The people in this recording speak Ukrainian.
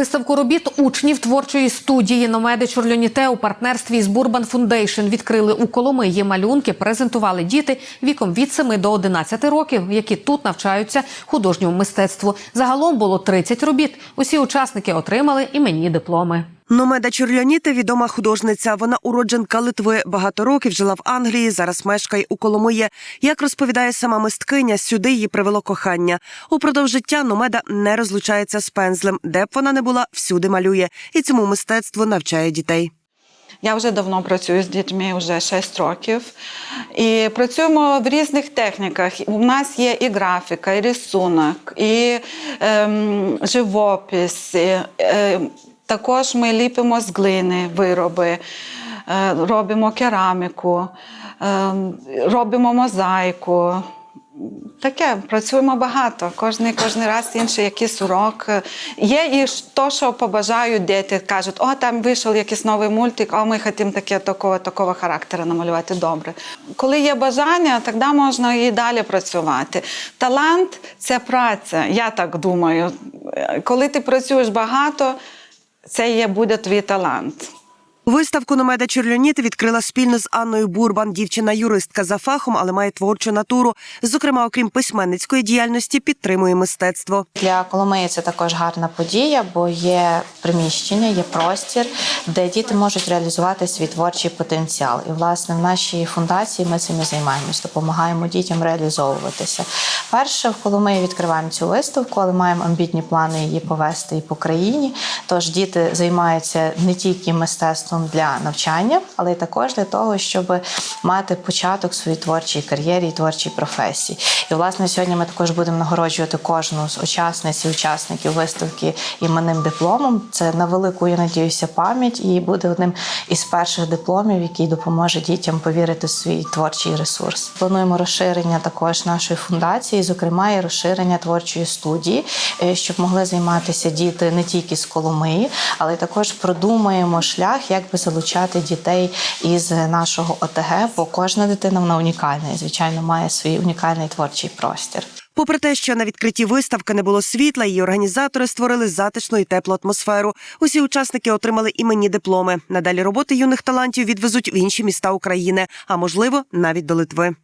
Виставку робіт учнів творчої студії Номеди Чорльоніте у партнерстві з Бурбан Фундейшн відкрили у Коломиї. Малюнки презентували діти віком від 7 до 11 років, які тут навчаються художньому мистецтву. Загалом було 30 робіт. Усі учасники отримали іменні дипломи. Номеда Чорльоніте – відома художниця. Вона уродженка Литви. Багато років жила в Англії. Зараз мешкає у Коломиї. Як розповідає сама мисткиня, сюди її привело кохання. Упродовж життя Номеда не розлучається з пензлем, де б вона не була, всюди малює, і цьому мистецтву навчає дітей. Я вже давно працюю з дітьми, вже 6 років. І працюємо в різних техніках. У нас є і графіка, і рисунок, і ем, живопис. І, е, також ми ліпимо з глини вироби, е, робимо кераміку, е, робимо мозаїку. Таке, працюємо багато. Кожний, кожний раз інший якийсь урок. Є і то, що побажають діти, кажуть, о, там вийшов якийсь новий мультик, о, ми хочемо таке, такого, такого характеру намалювати добре. Коли є бажання, тоді можна і далі працювати. Талант це праця, я так думаю. Коли ти працюєш багато, це є буде твій талант. Виставку Номеда Чорльоніте відкрила спільно з Анною Бурбан. Дівчина юристка за фахом, але має творчу натуру. Зокрема, окрім письменницької діяльності, підтримує мистецтво. Для Коломиї це також гарна подія, бо є приміщення, є простір, де діти можуть реалізувати свій творчий потенціал. І власне в нашій фундації ми цим і займаємось, допомагаємо дітям реалізовуватися. Перше в Коломиї відкриваємо цю виставку, але маємо амбітні плани її повести і по країні. Тож діти займаються не тільки мистецтвом для навчання, але й також для того, щоб мати початок своїй творчій кар'єрі і творчій професії. І власне сьогодні ми також будемо нагороджувати кожну з учасниць і учасників виставки іменним дипломом. Це на велику, я надіюся, пам'ять і буде одним із перших дипломів, який допоможе дітям повірити в свій творчий ресурс. Плануємо розширення також нашої фундації, зокрема і розширення творчої студії, е, щоб могли займатися діти не тільки з Коломиї, але й також продумаємо шлях, як би залучати дітей із нашого ОТГ, бо кожна дитина вона унікальна і звичайно має свій унікальний творчий простір. Попри те, що на відкритті виставки не було світла, її організатори створили затишну і теплу атмосферу. Усі учасники отримали іменні дипломи. Надалі роботи юних талантів відвезуть в інші міста України, а можливо, навіть до Литви.